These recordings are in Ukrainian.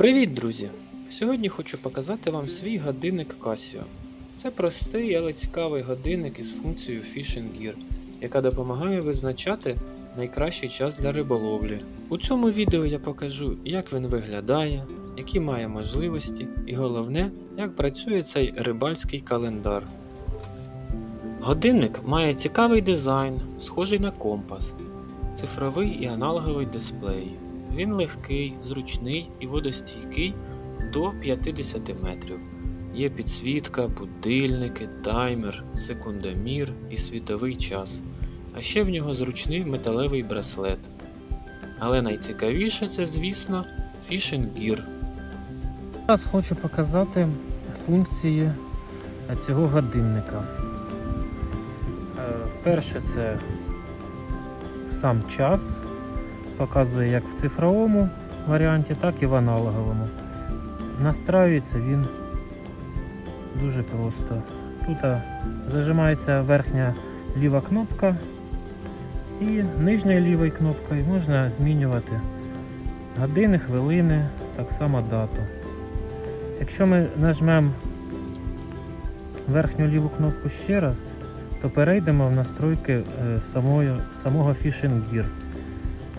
Привіт, друзі! Сьогодні хочу показати вам свій годинник Casio. Це простий, але цікавий годинник із функцією Fishing Gear, яка допомагає визначати найкращий час для риболовлі. У цьому відео я покажу, як він виглядає, які має можливості і головне, як працює цей рибальський календар. Годинник має цікавий дизайн, схожий на компас, цифровий і аналоговий дисплеї. Він легкий, зручний і водостійкий до 50 метрів. Є підсвітка, будильники, таймер, секундомір і світовий час. А ще в нього зручний металевий браслет. Але найцікавіше це, звісно, Fishing Gear. Зараз хочу показати функції е, цього годинника. Е, Перше це сам час. Показує як в цифровому варіанті, так і в аналоговому. Настраюється він дуже просто. Тут зажимається верхня ліва кнопка і нижньою лівою кнопкою можна змінювати години, хвилини, так само дату. Якщо ми нажмемо верхню ліву кнопку ще раз, то перейдемо в настройки е, самої, самого Fishing Gear.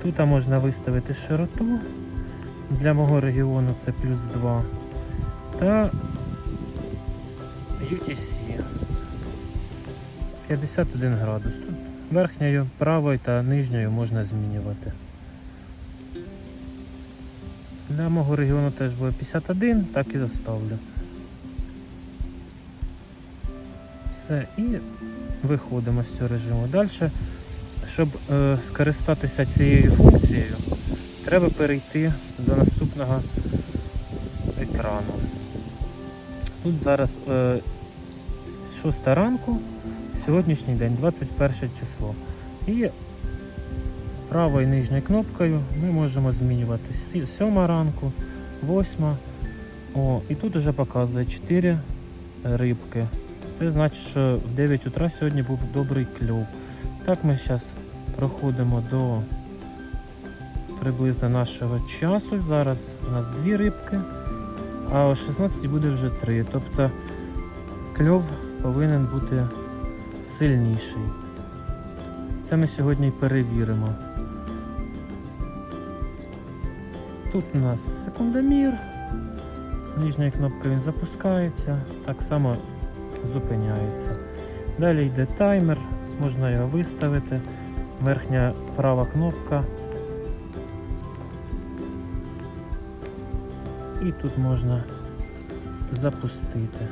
Тут можна виставити широту для мого регіону це плюс 2 та UTC 51 градус. Тут верхньою, правою та нижньою можна змінювати. Для мого регіону теж буде 51, так і заставлю. Все, і виходимо з цього режиму. Далі, щоб е, скористатися цією функцією, треба перейти до наступного екрану. Тут зараз е, 6 ранку, сьогоднішній день, 21 число. І правою нижньою кнопкою ми можемо змінювати 7 ранку, 8. О, і тут вже показує 4 рибки. Це значить, що в 9 утра сьогодні був добрий кльов. Так ми зараз проходимо до приблизно нашого часу. Зараз у нас дві рибки, а о 16 буде вже 3. Тобто кльов повинен бути сильніший. Це ми сьогодні перевіримо. Тут у нас секундомір. Нижньою кнопкою він запускається, так само зупиняється. Далі йде таймер, можна його виставити. Верхня права кнопка. І тут можна запустити.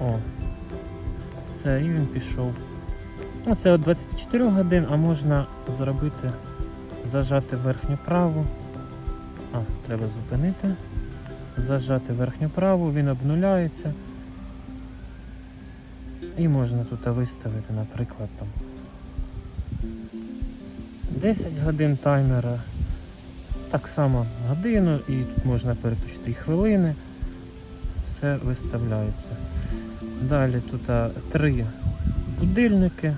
О, все, і він пішов. Ну, це от 24 годин, а можна зробити, зажати верхню праву. А, треба зупинити. Зажати верхню праву, він обнуляється. І можна тут виставити, наприклад, там 10 годин таймера. Так само годину і тут можна переключити і хвилини. Все виставляється. Далі тут три будильники.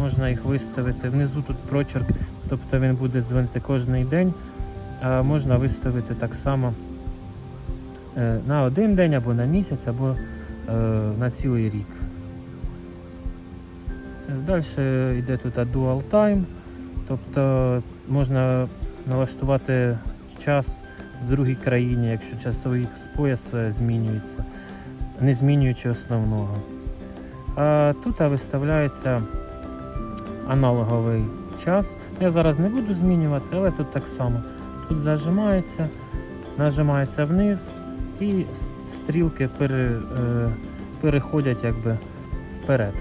Можна їх виставити. Внизу тут прочерк, тобто він буде дзвонити кожен день. А можна виставити так само е, на один день або на місяць, або е, на цілий рік. Далі йде тут Dual Time, тобто можна налаштувати час в другій країні, якщо часовий пояс е, змінюється, не змінюючи основного. А тут виставляється аналоговий час. Я зараз не буду змінювати, але тут так само. Тут зажимається, нажимається вниз і стрілки пере, е, переходять якби вперед.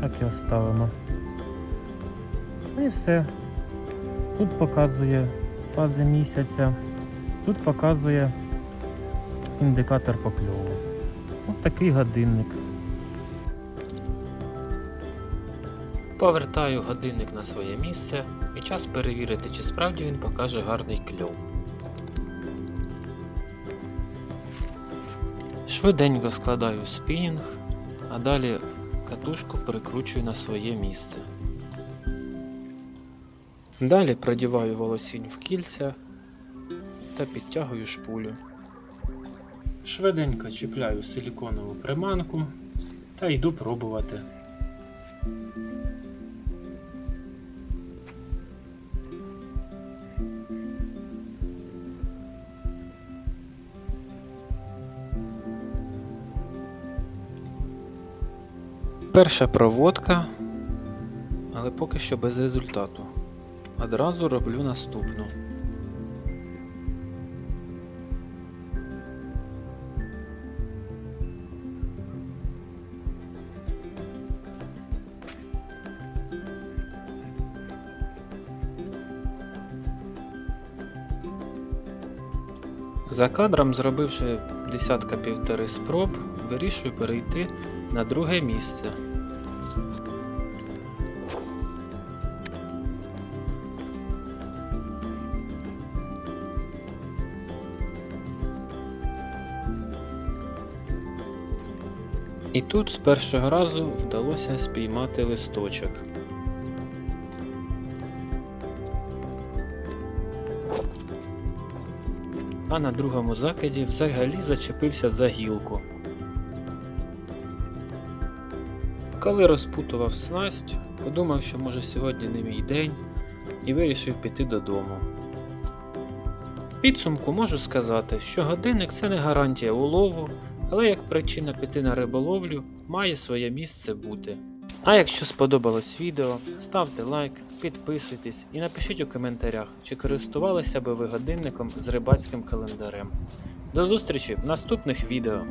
Так його ставимо. І все. Тут показує фази місяця, тут показує індикатор покльову. Ось такий годинник. Повертаю годинник на своє місце і час перевірити, чи справді він покаже гарний кльов. Швиденько складаю спінінг, а далі катушку перекручую на своє місце. Далі продіваю волосінь в кільця та підтягую шпулю. Швиденько чіпляю силіконову приманку та йду пробувати. Перша проводка, але поки що без результату. Одразу роблю наступну. За кадром, зробивши десятка півтори спроб, вирішую перейти на друге місце. І тут з першого разу вдалося спіймати листочок. А на другому закиді взагалі зачепився за гілку. Коли розпутував снасть, подумав, що може сьогодні не мій день, і вирішив піти додому. В підсумку можу сказати, що годинник це не гарантія улову, але як причина піти на риболовлю має своє місце бути. А якщо сподобалось відео, ставте лайк, підписуйтесь і напишіть у коментарях, чи користувалися би ви годинником з рибацьким календарем. До зустрічі в наступних відео!